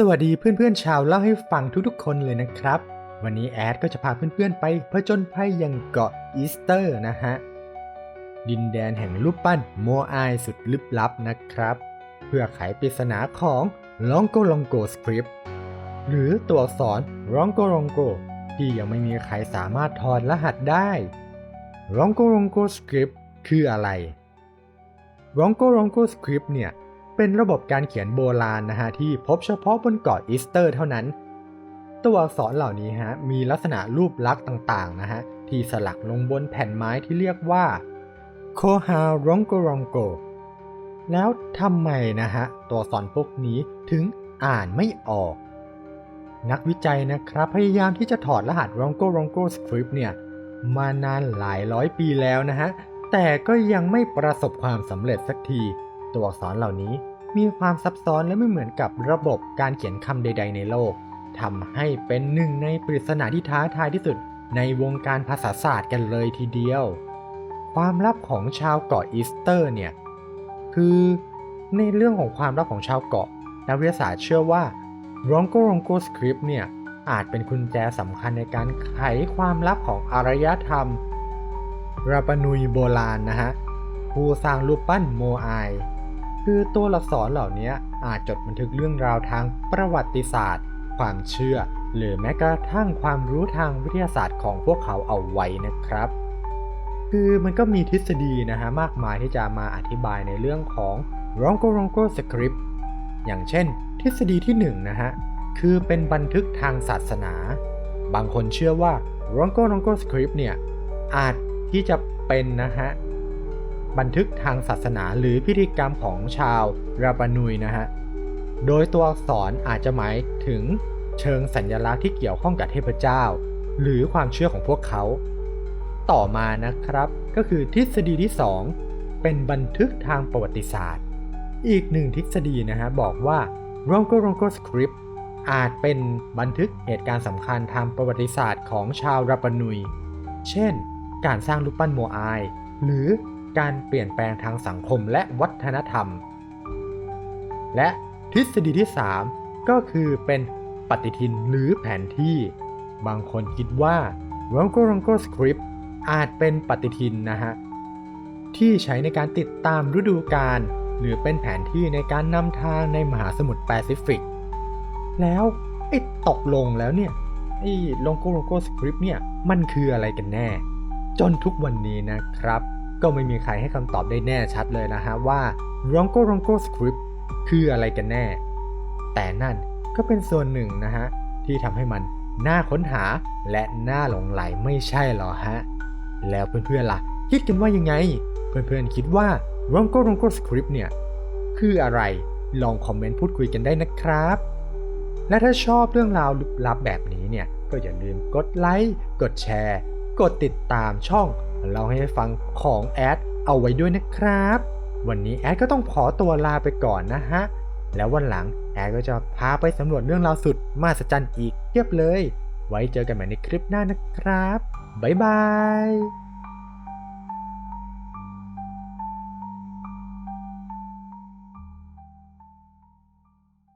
สวัสดีเพื่อนๆชาวเล่าให้ฟังทุกๆคนเลยนะครับ วันนี้แอดก็จะพาเพื่อนๆไปผจญภัยยังเกาะอีสเตอร์นะฮะ ดินแดนแห่งรูปปั้นโมอายสุดลึกลับนะครับ เพื่อไขปริศนาของลองโกลองโกสคริปต์หรือตัวอักษรรองโกลองโกที่ยังไม่มีใครสามารถถอดรหัสได้รองโกลองโกสคริปต์คืออะไรรองโกลองโกสคริปต์เนี่ย เป็นระบบการเขียนโบราณนะฮะที่พบเฉพาะบนเกาะอีสเตอร์เท่านั้น ตัวอักษรเหล่านี้ฮะมีลักษณะรูปลักษณ์ต่างๆนะฮะที่สลักลงบนแผ่นไม้ที่เรียกว่าโคฮารองโกรองโก แล้วทำไมนะฮะตัวอักษรพวกนี้ถึงอ่านไม่ออก นักวิจัยนะครับพยายามที่จะถอดรหัสรองโกรองโกสคริปต์เนี่ยมานานหลายร้อยปีแล้วนะฮะแต่ก็ยังไม่ประสบความสำเร็จสักที ตัวอักษรเหล่านี้มีความซับซ้อนและไม่เหมือนกับระบบการเขียนคำใด ๆ ในโลกทำให้เป็นหนึ่งในปริศนาที่ท้าทายที่สุดในวงการภาษาศาสตร์กันเลยทีเดียว ความลับของชาวเกาะอีสเตอร์เนี่ย คือในเรื่องของความลับของชาวเกาะ นักวิทยาศาสตร์เชื่อว่า r o n g o r o n g o Script เนี่ย อาจเป็นกุญแจสำคัญในการไขความลับของอารยธรรมราปนุยโบราณนะฮะ ผู้สร้างรูปปั้นโมอาย คือตัวอักษรเหล่านี้อาจจดบันทึกเรื่องราวทางประวัติศาสตร์ ความเชื่อ หรือแม้กระทั่งความรู้ทางวิทยาศาสตร์ของพวกเขาเอาไว้นะครับ คือมันก็มีทฤษฎีนะฮะมากมายที่จะมาอธิบายในเรื่องของ r o n g o r o n g o Script อย่างเช่น ทฤษฎีที่1นงนะฮะคือเป็นบันทึกทางศาสนา บางคนเชื่อว่า r o n g o r o n g o Script เนี่ยอาจที่จะเป็นนะฮะ บันทึกทางศาสนาหรือพิธีกรรมของชาวราปานุยนะฮะ โดยตัวอักษรอาจจะหมายถึงเชิงสัญลักษณ์ที่เกี่ยวข้องกับเทพเจ้า หรือความเชื่อของพวกเขา ต่อมานะครับก็คือทฤษฎีที่ 2 เป็นบันทึกทางประวัติศาสตร์ อีกหนึ่งทฤษฎีนะฮะบอกว่า r o n g o r o n g o Script อาจเป็นบันทึกเหตุการณ์สำคัญทางประวัติศาสตร์ของชาวราปานุย เช่น การสร้างรูปปั้นโมอายหรือ การเปลี่ยนแปลงทางสังคมและวัฒนธรรม และทฤษฎีที่ 3 ก็คือเป็นปฏิทินหรือแผนที่ บางคนคิดว่า r o n g o r o n g o Script อาจเป็นปฏิทินนะฮะ ที่ใช้ในการติดตามฤดูกาลหรือเป็นแผนที่ในการนำทางในมหาสมุทรแปซิฟิก แล้วไอ้ตกลงแล้วเนี่ยไอ้ลงโกโลโกสคริปต์เนี่ย มันคืออะไรกันแน่ จนทุกวันนี้นะครับ ก็ไม่มีใครให้คำตอบได้แน่ชัดเลยนะฮะว่า r o n g o r o n g o Script คืออะไรกันแน่ แต่นั่นก็เป็นส่วนหนึ่งนะฮะ ที่ทำให้มันน่าค้นหาและน่าหลงไหลไม่ใช่หรอฮะ แล้วเพื่อนๆล่ะ คิดกันว่ายังไง เพื่อนๆคิดว่า r o n g o r o n g o Script เนี่ย คืออะไรลองคอมเมนต์พูดคุยกันได้นะครับ และถ้าชอบเรื่องราวลึกลับแบบนี้เนี่ย ก็อย่าลืมกดไลค์กดแชร์ กดติดตามช่อง เราให้ฟังของแอดเอาไว้ด้วยนะครับ วันนี้แอดก็ต้องขอตัวลาไปก่อนนะฮะ แล้ววันหลังแอดก็จะพาไปสำรวจเรื่องราวสุดมหัศจรรย์อีกเทียบเลย ไว้เจอกันใหม่ในคลิปหน้านะครับ บ๊ายบาย